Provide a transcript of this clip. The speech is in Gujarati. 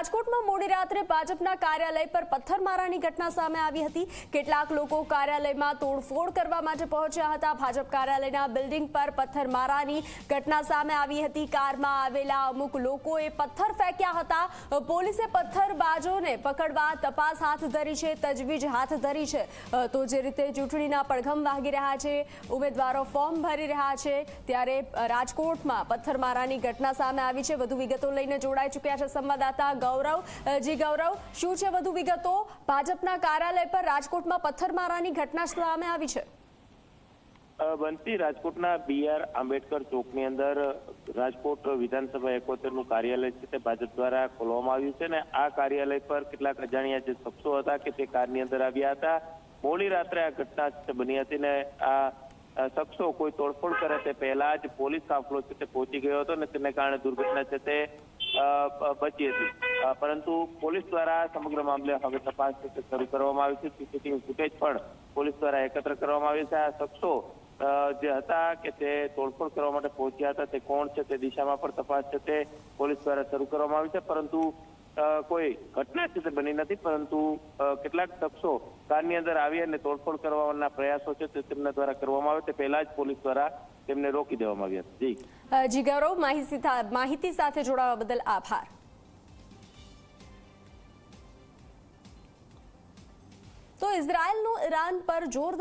રાજકોટમાં મોડી રાત્રે ભાજપના કાર્યાલય પર પથ્થરમારાની ઘટના સામે આવી હતી. કેટલાક લોકો કાર્યાલયમાં તોડફોડ કરવા માટે પહોંચ્યા હતા. ભાજપ કાર્યાલયના બિલ્ડિંગ પર પથ્થરમારાની ઘટના સામે આવી હતી. કારમાં આવેલા અમુક લોકોએ પથ્થર ફેંક્યા હતા. પોલીસે પથ્થરબાજોને પકડવા તપાસ હાથ ધરી છે, તજવીજ હાથ ધરી છે. તો જે રીતે ચૂંટણીના પડઘમ વાગી રહ્યા છે, ઉમેદવારો ફોર્મ ભરી રહ્યા છે, ત્યારે રાજકોટમાં પથ્થરમારાની ઘટના સામે આવી છે. વધુ વિગતો લઈને જોડાઈ ચૂક્યા છે સંવાદદાતા ગૌરવ જી ગૌરવ, શું છે વધુ વિગતો? ભાજપના કાર્યાલય પર રાજકોટમાં પથ્થરમારાની ઘટના સામે આવી છે. બનતી રાજકોટના બી આંબેડકર ચોકની અંદર રાજકોટ વિધાનસભા એકોતેરનું કાર્યાલય છે તે ભાજપ દ્વારા ખોલવામાં આવ્યું છે ને આ કાર્યાલય પર કેટલાક અજાણ્યા જે શખ્સો હતા કે તે કારની અંદર આવ્યા હતા. મોડી રાત્રે આ ઘટના બની હતી ને આ શખ્સો કોઈ તોડફોડ કરે તે પહેલા જ પોલીસ કાફલો છે તે પહોંચી ગયો હતો ને તેને કારણે દુર્ઘટના છે તે બચી હતી. પરંતુ પોલીસ દ્વારા સમગ્ર મામલે હવે તપાસ શરૂ કરવામાં આવી છે. સીસીટીવી ફૂટેજ પણ પોલીસ દ્વારા એકત્ર કરવામાં આવી છે. આ શખ્સો જે હતા કે તે તોડફોડ કરવા માટે પહોંચ્યા હતા, તે કોણ છે તે દિશામાં પણ તપાસ છે તે પોલીસ દ્વારા શરૂ કરવામાં આવી છે. પરંતુ કોઈ ઘટના છે તે બની નથી, પરંતુ કેટલાક શખ્સો કારની અંદર આવી અને તોડફોડ કરવાના પ્રયાસો છે તે તેમના દ્વારા કરવામાં આવે. તે પહેલા જ પોલીસ દ્વારા તેમને રોકી દેવામાં આવ્યા જી. જી, ગૌરવ માહિતી સાથે જોડાવા બદલ આભાર. તો ઇઝરાયલનો ઈરાન પર જોરદાર